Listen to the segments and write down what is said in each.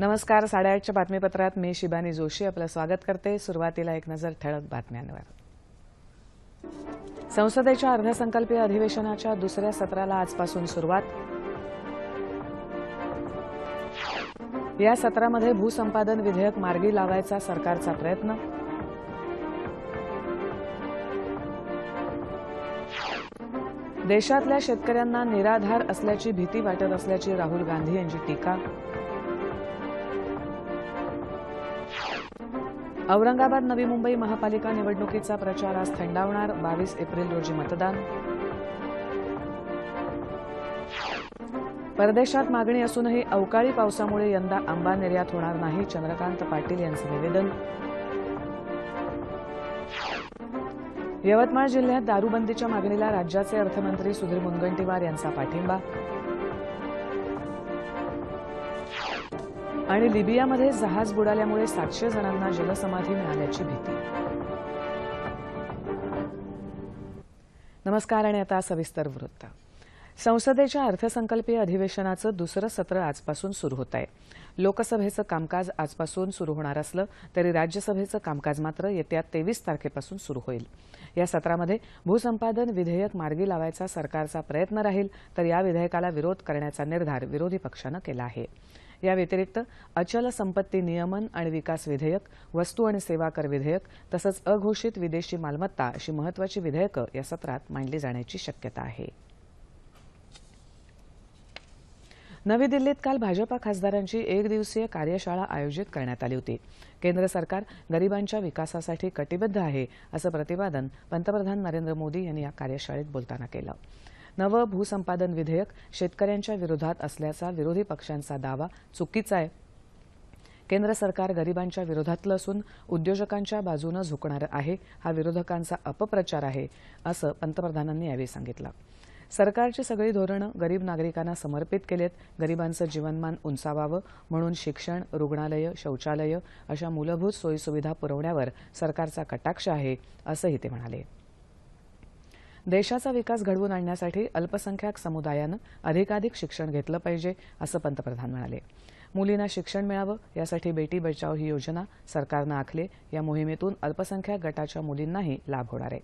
नमस्कार साडेआठच्या बातमीपत्रात मी शिबानी जोशी आपलं स्वागत करते. सुरुवातीला एक नजर ठळक बातम्यांवर. संसदेच्या अर्थसंकल्पीय अधिवेशनाच्या दुसऱ्या सत्राला आजपासून सुरुवात. या सत्रामध्ये भूसंपादन विधेयक मार्गी लावायचा सरकारचा प्रयत्न. देशातल्या शेतकऱ्यांना निराधार असल्याची भीती वाटत असल्याची राहुल गांधी यांची टीका. औरंगाबाद नवी मुंबई महापालिका निवडणुकीचा प्रचार आज थंडावणार. बावीस एप्रिल रोजी मतदान. परदेशात मागणी असूनही अवकाळी पावसामुळे यंदा आंबा निर्यात होणार नाही. चंद्रकांत पाटील यांचं निवेदन. यवतमाळ जिल्ह्यात दारूबंदीच्या मागणीला राज्याचे अर्थमंत्री सुधीर मुनगंटीवार यांचा पाठिंबा. आणि लिबियामध्ये जहाज बुडाल्यामुळे सातशे जणांना जलसमाधी मिळाल्याची भीती. नमस्कार आणि आता सविस्तर वृत्त. संसदेच्या अर्थसंकल्पीय अधिवेशनाचं दुसरं सत्र आजपासून सुरू होत आहे. लोकसभेचं कामकाज आजपासून सुरू होणार असलं तरी राज्यसभेचं कामकाज मात्र येत्या तेवीस तारखेपासून सुरू होईल. या सत्रामध्ये भूसंपादन विधेयक मार्गी लावायचा सरकारचा प्रयत्न राहील तर या विधेयकाला विरोध करण्याचा निर्धार विरोधी पक्षानं केला आहे. या व्यतिरिक्त अचल संपत्ती नियमन आणि विकास विधेयक वस्तू आणि सेवा कर विधेयक तसंच अघोषित विदेशी मालमत्ता अशी महत्वाची विधेयकं या सत्रात मांडली जाण्याची शक्यता आहे. नवी दिल्लीत काल भाजपा खासदारांची एक दिवसीय कार्यशाळा आयोजित करण्यात आली होती. केंद्र सरकार गरिबांच्या विकासासाठी कटिबद्ध आहे असं प्रतिपादन पंतप्रधान नरेंद्र मोदी यांनी या कार्यशाळेत बोलताना केलं. नवं भूसंपादन विधेयक शेतकऱ्यांच्या विरोधात असल्याचा विरोधी पक्षांचा दावा चुकीचा आहे. केंद्र सरकार गरिबांच्या विरोधातलं असून उद्योजकांच्या बाजूनं झुकणारं आहे हा विरोधकांचा अपप्रचार आहे असं पंतप्रधानांनी यावेळी सांगितलं. सरकारची सगळी धोरणं गरीब नागरिकांना समर्पित केलेत गरिबांचं जीवनमान उंचावावं म्हणून शिक्षण रुग्णालयं शौचालयं अशा मूलभूत सोयीसुविधा पुरवण्यावर सरकारचा कटाक्ष आहे असंही ते म्हणाले. देशाचा विकास घडवून आणण्यासाठी अल्पसंख्याक समुदायानं अधिकाधिक शिक्षण घेतलं पाहिजे असं पंतप्रधान म्हणाले. मुलींना शिक्षण मिळावं यासाठी बेटी बचाव ही योजना सरकारनं आखली. या मोहिमेतून अल्पसंख्याक गटाच्या मुलींनाही लाभ होणार आहे.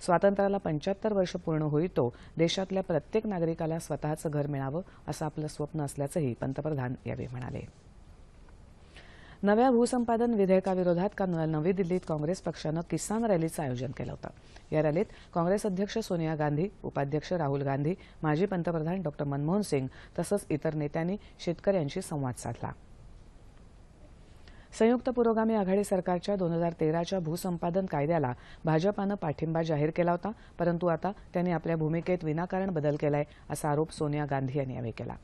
स्वातंत्र्याला पंच्याहत्तर वर्ष पूर्ण होईतो देशातल्या प्रत्येक नागरिकाला स्वतःचं घर मिळावं असं आपलं स्वप्न असल्याचंही पंतप्रधान यावेळी म्हणाले. नव्या भूसंपादन विधेयकाविरोधात काल नवी दिल्लीत काँग्रेस पक्षानं किसान रॅलीचं आयोजन केलं होतं. या रॅलीत काँग्रेस अध्यक्ष सोनिया गांधी उपाध्यक्ष राहुल गांधी माजी पंतप्रधान डॉ. मनमोहन सिंग तसंच इतर नेत्यांनी शेतकऱ्यांशी संवाद साधला. संयुक्त पुरोगामी आघाडी सरकारच्या दोन हजार तेराच्या भूसंपादन कायद्याला भाजपानं पाठिंबा जाहीर केला होता परंतु आता त्यांनी आपल्या भूमिकेत विनाकारण बदल केलाय असा आरोप सोनिया गांधी यांनी यावेळी केला.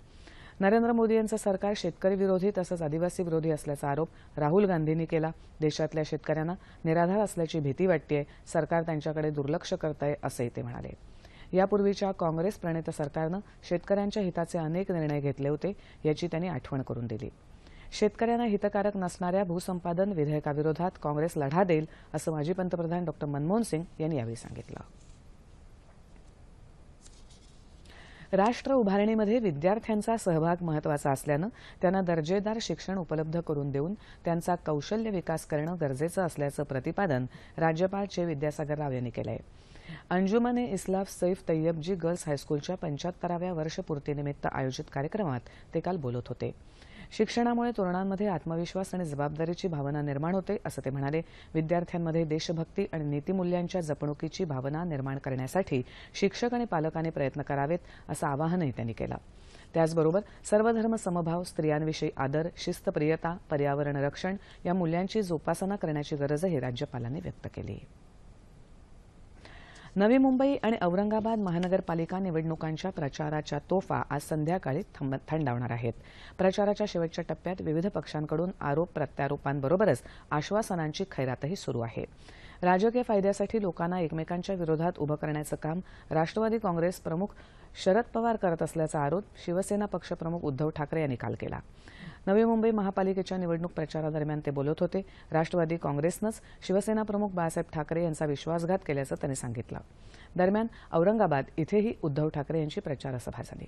नरेंद्र मोदी यांचं सरकार शेतकरी विरोधी तसंच आदिवासी विरोधी असल्याचा आरोप राहुल गांधींनी केला. देशातल्या शेतकऱ्यांना निराधार असल्याची भीती वाटतेय. सरकार त्यांच्याकडे दुर्लक्ष करत आहे असंही ते म्हणाले. यापूर्वीच्या काँग्रेस प्रणित सरकारनं शेतकऱ्यांच्या हिताचे अनेक निर्णय घेतले होते याची त्यांनी आठवण करून दिली. शेतकऱ्यांना हितकारक नसणाऱ्या भूसंपादन विधेयकाविरोधात काँग्रेस लढा देईल असं माजी पंतप्रधान डॉ मनमोहन सिंग यांनी यावेळी सांगितलं. राष्ट्र उभारणीमध्ये विद्यार्थ्यांचा सहभाग महत्त्वाचा असल्यानं त्यांना दर्जेदार शिक्षण उपलब्ध करून देऊन त्यांचा कौशल्य विकास करणं गरजेचं असल्याचं प्रतिपादन राज्यपाल चे विद्यासागर राव यांनी केलं आहे अंजुमने इस्लाफ सैफ तय्यबजी गर्ल्स हायस्कूलच्या पंच्याहत्तराव्या वर्षपूर्तीनिमित्त आयोजित कार्यक्रमात ते काल बोलत होते. शिक्षणामुळे तरुणांमध्ये आत्मविश्वास आणि जबाबदारीची भावना निर्माण होते असं ते म्हणाले. विद्यार्थ्यांमध्ये देशभक्ती आणि नीतिमूल्यांच्या जपणुकीची भावना निर्माण करण्यासाठी शिक्षक आणि पालकांनी प्रयत्न करावेत असं आवाहनही त्यांनी केलं. त्याचबरोबर सर्वधर्म समभाव स्त्रियांविषयी आदर शिस्तप्रियता पर्यावरण रक्षण या मूल्यांची जोपासना करण्याची गरजही राज्यपालांनी व्यक्त केली. नवी मुंबई आणि औरंगाबाद महानगरपालिका निवडणुकांच्या प्रचाराच्या तोफा आज संध्याकाळी थंडावणार आहेत. प्रचाराच्या शेवटच्या टप्प्यात विविध पक्षांकडून आरोप प्रत्यारोपांबरोबरच आश्वासनांची खैरातही सुरू आहे. राजकीय फायद्यासाठी लोकांना एकमेकांच्या विरोधात उभं करण्याचं काम राष्ट्रवादी काँग्रेस प्रमुख शरद पवार करत असल्याचा आरोप शिवसेना पक्षप्रमुख उद्धव ठाकरे यांनी काल केला. नवी मुंबई महापालिकेच्या निवडणूक प्रचारादरम्यान ते बोलत होते. राष्ट्रवादी काँग्रेसनंच शिवसेना प्रमुख बाळासाहेब ठाकरे यांचा विश्वासघात केल्याचं त्यांनी सांगितलं. दरम्यान औरंगाबाद इथेही उद्धव ठाकरे यांची प्रचारसभा झाली.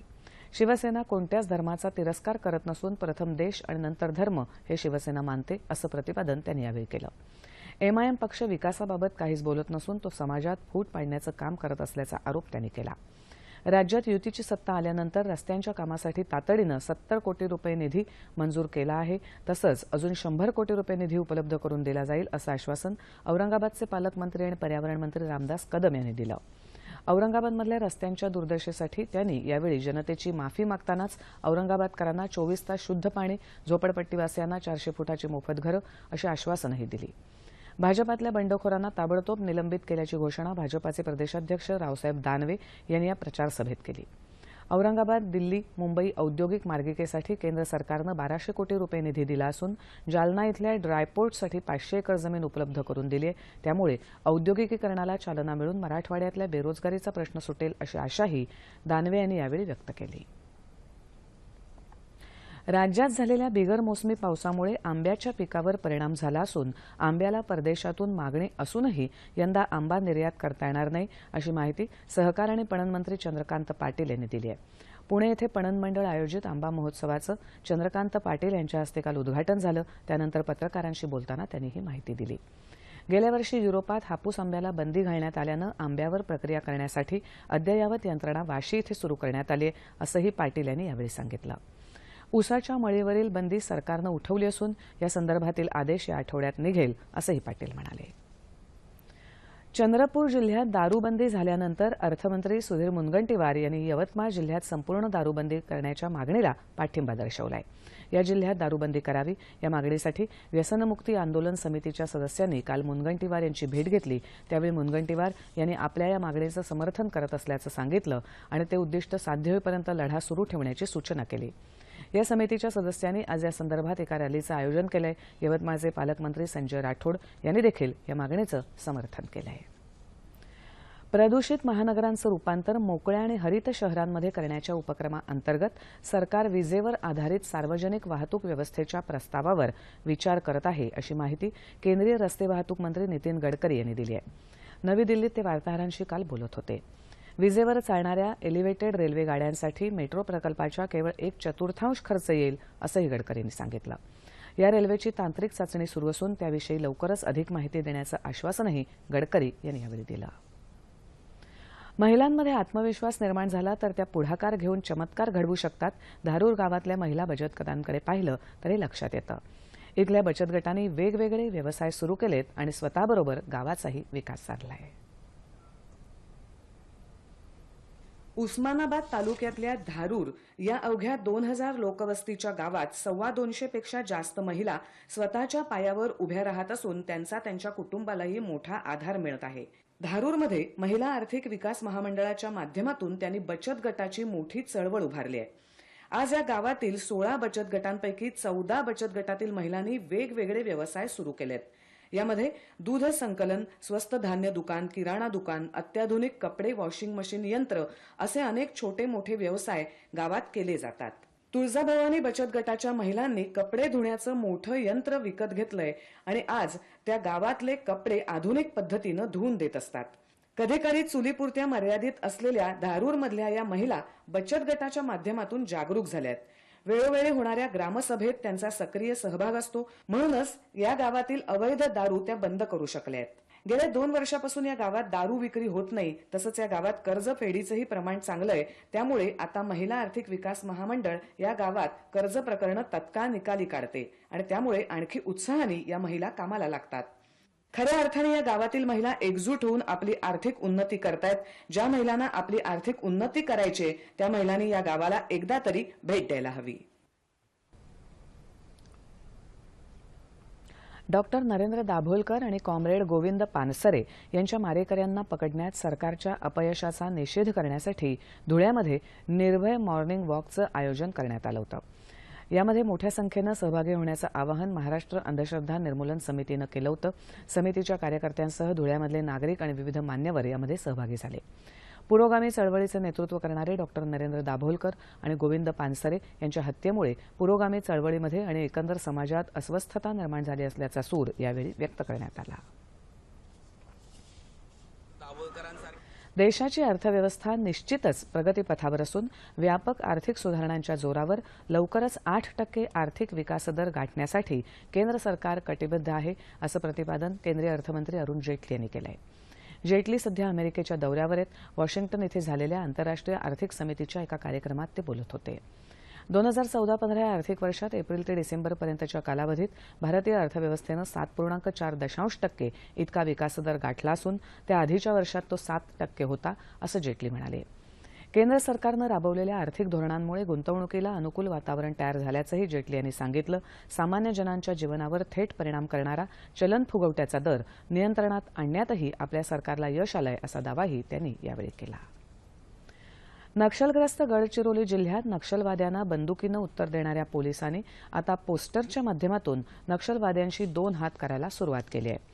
शिवसेना कोणत्याच धर्माचा तिरस्कार करत नसून प्रथम देश आणि नंतर धर्म हे शिवसेना मानते असं प्रतिपादन त्यांनी यावेळी केलं. एमआयएम पक्ष विकासाबाबत काहीच बोलत नसून तो समाजात फूट पाडण्याचं काम करत असल्याचा आरोप त्यांनी केला. राज्यात युतीची सत्ता आल्यानंतर रस्त्यांच्या कामासाठी तातडीनं सत्तर कोटी रुपये निधी मंजूर केला आहे. तसंच अजून शंभर कोटी रुपये निधी उपलब्ध करून दिला जाईल असं आश्वासन औरंगाबादचे पालकमंत्री आणि पर्यावरण मंत्री रामदास कदम यांनी दिलं. औरंगाबादमधल्या रस्त्यांच्या दुर्दशेसाठी त्यांनी यावेळी जनतेची माफी मागतानाच औरंगाबादकरांना चोवीस तास शुद्ध पाणी झोपडपट्टीवासियांना चारशे फुटाची मोफत घरं अशी आश्वासनही दिली. भाजपातल्या बंडखोरांना ताबडतोब निलंबित केल्याची घोषणा भाजपाचे प्रदेशाध्यक्ष रावसाहेब दानवे यांनी या प्रचारसभेत केली. औरंगाबाद दिल्ली मुंबई औद्योगिक मार्गिकेसाठी केंद्र सरकारनं बाराशे कोटी रुपये निधी दिला असून जालना इथल्या ड्रायपोर्टसाठी पाचशे एकर जमीन उपलब्ध करून दिली आहे. त्यामुळे औद्योगिकीकरणाला चालना मिळून मराठवाड्यातल्या बेरोजगारीचा प्रश्न सुटेल अशी आशाही दानवे यांनी यावेळी व्यक्त केली. राज्यात झालेल्या बिगर मोसमी पावसामुळे आंब्याच्या पिकावर परिणाम झाला असून आंब्याला परदेशातून मागणी असूनही यंदा आंबा निर्यात करता येणार नाही अशी माहिती सहकार आणि पणन मंत्री चंद्रकांत पाटील यांनी दिली आहे. पुणे येथे पणन मंडळ आयोजित आंबा महोत्सवाचं चंद्रकांत पाटील यांच्या हस्ते काल उद्घाटन झालं. त्यानंतर पत्रकारांशी बोलताना त्यांनी ही माहिती दिली. गेल्या वर्षी युरोपात हापूस आंब्याला बंदी घालण्यात आल्यानं आंब्यावर प्रक्रिया करण्यासाठी अद्ययावत यंत्रणा वाशी इथे सुरू करण्यात आली आहे असंही पाटील यांनी यावेळी सांगितलं. उसाच्या मळीवरील बंदी सरकारनं उठवली असून या संदर्भातील आदेश या आठवड्यात निघेल असंही पाटील म्हणाले. चंद्रपूर जिल्ह्यात दारूबंदी झाल्यानंतर अर्थमंत्री सुधीर मुनगंटीवार यांनी यवतमाळ जिल्ह्यात संपूर्ण दारूबंदी करण्याच्या मागणीला पाठिंबा दर्शवला आहे या जिल्ह्यात दारूबंदी करावी या मागणीसाठी व्यसनमुक्ती आंदोलन समितीच्या सदस्यांनी काल मुनगंटीवार यांची भेट घेतली. त्यावेळी मुनगंटीवार यांनी आपल्या या मागणीचं समर्थन करत असल्याचं सांगितलं आणि ते उद्दिष्ट साध्य होईपर्यंत लढा सुरू ठेवण्याची सूचना केली. या समितीच्या सदस्यांनी आज या संदर्भात एका रॅलीचं आयोजन केलं आहे यवतमाळचे पालकमंत्री संजय राठोड यांनी देखील या मागणीचं समर्थन केलं आहे प्रदूषित महानगरांचं रूपांतर मोकळ्या आणि हरित शहरांमध्ये करण्याच्या उपक्रमाअंतर्गत सरकार विजेवर आधारित सार्वजनिक वाहतूक व्यवस्थेच्या प्रस्तावावर विचार करत आहे अशी माहिती केंद्रीय रस्ते वाहतूक मंत्री नितीन गडकरी यांनी दिली आहे. नवी दिल्लीत ते वार्ताहरांशी काल बोलत होते. विजेवर चालणाऱ्या एलिव्हेटेड रेल्वे गाड्यांसाठी मेट्रो प्रकल्पाच्या केवळ एक चतुर्थांश खर्च येईल असंही गडकरींनी सांगितलं. या रेल्वेची तांत्रिक चाचणी सुरू असून त्याविषयी लवकरच अधिक माहिती देण्याचं आश्वासनही गडकरी यांनी यावेळी दिलं. महिलांमध्ये आत्मविश्वास निर्माण झाला तर त्या पुढाकार घेऊन चमत्कार घडवू शकतात धारूर गावातल्या महिला बचत गटांकडे पाहिलं तर हे लक्षात येतं. इथल्या बचत गटांनी वेगवेगळे व्यवसाय सुरू केलेत आणि स्वतःबरोबर गावाचाही विकास साधला आहे उस्मानाबाद तालुक्यातल्या धारूर या अवघ्या दोन हजार लोकवस्तीच्या गावात सव्वा दोनशे पेक्षा जास्त महिला स्वतःच्या पायावर उभ्या राहत असून त्यांचा त्यांच्या कुटुंबालाही मोठा आधार मिळत आहे. धारूरमध्ये महिला आर्थिक विकास महामंडळाच्या माध्यमातून त्यांनी बचत गटाची मोठी चळवळ उभारली आहे. आज या गावातील सोळा बचत गटांपैकी चौदा बचत गटातील महिलांनी वेगवेगळे व्यवसाय सुरू केलेत. यामध्ये दूध संकलन स्वस्त धान्य दुकान किराणा दुकान अत्याधुनिक कपडे वॉशिंग मशीन यंत्र असे अनेक छोटे मोठे व्यवसाय गावात केले जातात. तुळजाभवानी बचत गटाच्या महिलांनी कपडे धुण्याचं मोठं यंत्र विकत घेतलंय आणि आज त्या गावातले कपडे आधुनिक पद्धतीनं धुवून देत असतात. कधी कधी चुलीपुरत्या मर्यादित असलेल्या धारूर मधल्या या महिला बचत गटाच्या माध्यमातून जागरूक झाल्यात. वेळोवेळी होणाऱ्या ग्रामसभेत त्यांचा सक्रिय सहभाग असतो. म्हणूनच या गावातील अवैध दारू त्या बंद करू शकल्या आहेत. गेल्या दोन वर्षापासून या गावात दारू विक्री होत नाही तसंच या गावात कर्ज फेडीचंही प्रमाण चांगलं आहे त्यामुळे आता महिला आर्थिक विकास महामंडळ या गावात कर्ज प्रकरणं तत्काळ निकाली काढते आणि त्यामुळे आणखी उत्साहाने या महिला कामाला लागतात. खऱ्या अर्थाने या गावातील महिला एकजूट होऊन आपली आर्थिक उन्नती करतायत. ज्या महिलांना आपली आर्थिक उन्नती करायची त्या महिलांनी या गावाला एकदा तरी भेट द्यायला हवी. डॉक्टर नरेंद्र दाभोलकर आणि कॉम्रेड गोविंद पानसरे यांच्या मारेकऱ्यांना पकडण्यात सरकारच्या अपयशाचा निषेध करण्यासाठी धुळ्यामध्ये निर्भय मॉर्निंग वॉकचं आयोजन करण्यात आलं होतं. यामध्ये मोठ्या संख्येनं सहभागी होण्याचं आवाहन महाराष्ट्र अंधश्रद्धा निर्मूलन समितीनं केलं होतं. समितीच्या कार्यकर्त्यांसह धुळ्यामधले नागरिक आणि विविध मान्यवर यामध्ये सहभागी झाले. पुरोगामी चळवळीचं नेतृत्व करणारे डॉक्टर नरेंद्र दाभोलकर आणि गोविंद पानसरे यांच्या हत्येमुळे पुरोगामी चळवळीमध्ये आणि एकंदर समाजात अस्वस्थता निर्माण झाली असल्याचा सूर यावेळी व्यक्त करण्यात आला. देशाची अर्थव्यवस्था निश्चितच प्रगतीपथावर असून व्यापक आर्थिक सुधारणांच्या जोरावर लवकरच आठ टक्के आर्थिक विकासदर गाठण्यासाठी केंद्र सरकार कटिबद्ध आहे असं प्रतिपादन केंद्रीय अर्थमंत्री अरुण जेटली यांनी केलं आहे जेटली सध्या अमेरिकेच्या दौऱ्यावर आहेत. वॉशिंग्टन इथे झालेल्या आंतरराष्ट्रीय आर्थिक समितीच्या एका कार्यक्रमात ते बोलत होते. दोन हजार चौदा पंधरा या आर्थिक वर्षात एप्रिल ते डिसेंबरपर्यंतच्या कालावधीत भारतीय अर्थव्यवस्थेनं सात पूर्णांक चार दशांश टक्के इतका विकासदर गाठला असून त्या आधीच्या वर्षात तो सात टक्के होता असं जेटली म्हणाले. केंद्र सरकारनं राबवलेल्या आर्थिक धोरणांमुळे गुंतवणुकीला अनुकूल वातावरण तयार झाल्याचंही जेटली यांनी सांगितलं. सामान्य जनांच्या जीवनावर थेट परिणाम करणारा चलन फुगवट्याचा दर नियंत्रणात आणण्यातही आपल्या सरकारला यश आलंय असा दावाही त्यांनी यावेळी केला. नक्षलग्रस्त गडचिरोली जिल्ह्यात नक्षलवाद्यांना बंदुकीनं उत्तर देणाऱ्या पोलिसांनी आता पोस्टरच्या माध्यमातून नक्षलवाद्यांशी दोन हात करायला सुरुवात केली आहे.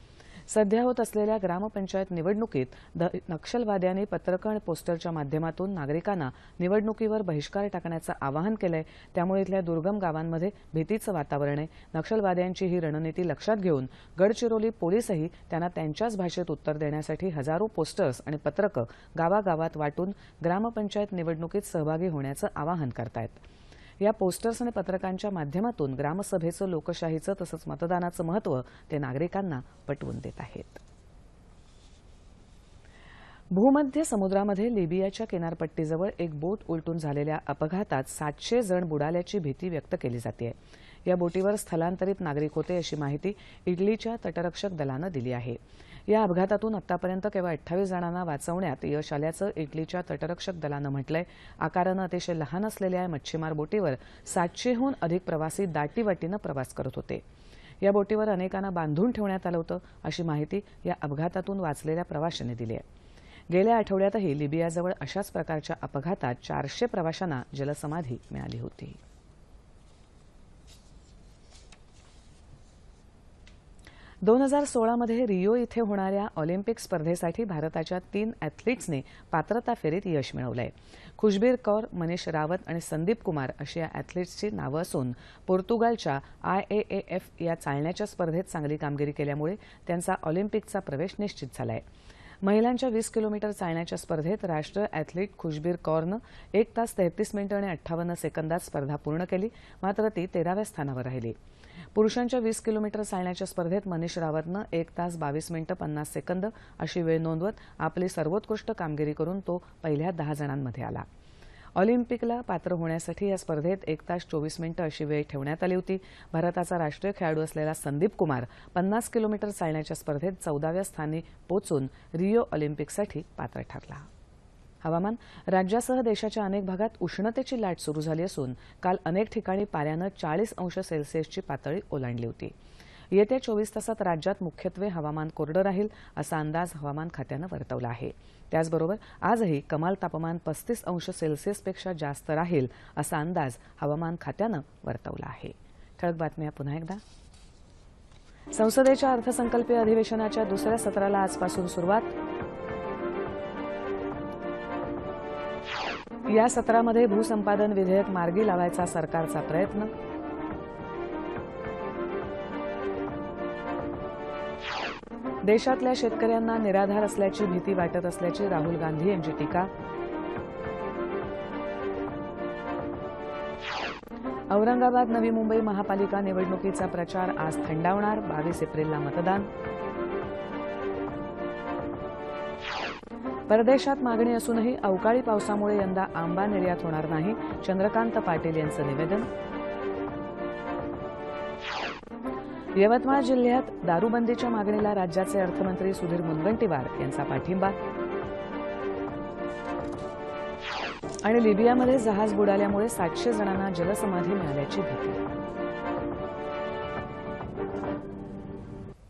सध्या होत असलेल्या ग्रामपंचायत निवडणुकीत द- नक्षलवाद्यांनी पत्रकं आणि पोस्टरच्या माध्यमातून नागरिकांना निवडणुकीवर बहिष्कार टाकण्याचं आवाहन केलंय. त्यामुळे इथल्या दुर्गम गावांमध्ये भीतीचं वातावरण आहे. नक्षलवाद्यांची ही रणनीती लक्षात घेऊन गडचिरोली पोलीसही त्यांना त्यांच्याच भाषेत उत्तर देण्यासाठी हजारो पोस्टर्स आणि पत्रकं गावागावात वाटून ग्रामपंचायत निवडणुकीत सहभागी होण्याचं आवाहन करतायत. या पोस्टर्स आणि पत्रकांच्या माध्यमातून ग्रामसभेचं लोकशाहीचं तसंच मतदानाचं महत्त्व ते नागरिकांना पटवून देत आहेत. भूमध्य समुद्रामध्ये लिबियाच्या किनारपट्टीजवळ एक बोट उलटून झालेल्या अपघातात सातशे जण बुडाल्याची भीती व्यक्त केली जाते या बोटीवर स्थलांतरित नागरिक होते अशी माहिती इटलीच्या तटरक्षक दलानं दिली आहे. या अपघातातून आतापर्यंत केवळ अठ्ठावीस जणांना वाचवण्यात यश आल्याचं इटलीच्या तटरक्षक दलानं म्हटलंय. आकारानं अतिशय लहान असलेल्या या मच्छीमार बोटीवर सातशेहून अधिक प्रवासी दाटीवाटीनं प्रवास करत होते. या बोटीवर अनेकांना बांधून ठेवण्यात आलं होतं अशी माहिती या अपघातातून वाचलेल्या प्रवाशांनी दिली आहे. गेल्या आठवड्यातही लिबियाजवळ अशाच प्रकारच्या अपघातात चारशे प्रवाशांना जलसमाधी मिळाली होती. दोन हजार सोळामध्ये रिओ इथे होणाऱ्या ऑलिम्पिक स्पर्धेसाठी भारताच्या तीन अॅथलीट्सने पात्रता फेरीत यश मिळवलंय. खुशबीर कौर मनीष रावत आणि संदीप कुमार अशी या अॅथलीट्सची नावं असून पोर्तुगालच्या आय ए एफ या चालण्याच्या स्पर्धेत चांगली कामगिरी केल्यामुळे त्यांचा ऑलिम्पिकचा प्रवेश निश्चित झालाय. महिलांच्या वीस किलोमीटर चालण्याच्या स्पर्धेत राष्ट्रीय अॅथलीट खुशबीर कौरनं एक तास तेहतीस मिनिटं आणि अठ्ठावन्न सेकंदात स्पर्धा पूर्ण केली मात्र ती तेराव्या स्थानावर राहिली. पुरुषांच्या वीस किलोमीटर चालण्याच्या स्पर्धेत मनीष रावतनं एक तास बावीस मिनिटं पन्नास सेकंद अशी वेळ नोंदवत आपली सर्वोत्कृष्ट कामगिरी करून तो पहिल्या दहा जणांमध्ये आला. ऑलिम्पिकला पात्र होण्यासाठी या स्पर्धेत एक तास चोवीस मिनिटं अशी वेळ ठेवण्यात आली होती. भारताचा राष्ट्रीय खेळाडू असलेला संदीप कुमार पन्नास किलोमीटर चालण्याच्या स्पर्धेत चौदाव्या स्थानी पोचून रिओ ऑलिम्पिकसाठी पात्र ठरला. हवामान राज्यासह देशाच्या अनेक भागात उष्णतेची लाट सुरू झाली असून काल अनेक ठिकाणी पाऱ्यानं चाळीस अंश सेल्सिअसची पातळी ओलांडली होती. येत्या चोवीस तासात राज्यात मुख्यत्वे हवामान कोरडं राहील असा अंदाज हवामान खात्यानं वर्तवला आहे. त्याचबरोबर आजही कमाल तापमान पस्तीस अंश सेल्सिअसपेक्षा जास्त राहील असा अंदाज हवामान खात्यानं वर्तवला आहे. ठळक बातम्या पुन्हा एकदा. संसदेच्या अर्थसंकल्पीय अधिवेशनाच्या दुसऱ्या सत्राला आजपासून सुरुवात. या सत्रामध्ये भूसंपादन विधेयक मार्गी लावायचा सरकारचा प्रयत्न. देशातल्या शेतकऱ्यांना निराधार असल्याची भीती वाटत असल्याची राहुल गांधी यांची टीका. औरंगाबाद नवी मुंबई महापालिका निवडणुकीचा प्रचार आज थंडावणार बावीस एप्रिलला मतदान. परदेशात मागणी असूनही अवकाळी पावसामुळे यंदा आंबा निर्यात होणार नाही. चंद्रकांत पाटील यांचं निवेदन. यवतमाळ जिल्ह्यात दारूबंदीच्या मागणीला राज्याचे अर्थमंत्री सुधीर मुनगंटीवार यांचा पाठिंबा. आणि लिबियामध्ये जहाज बुडाल्यामुळे सातशे जणांना जलसमाधी मिळाल्याची भीती.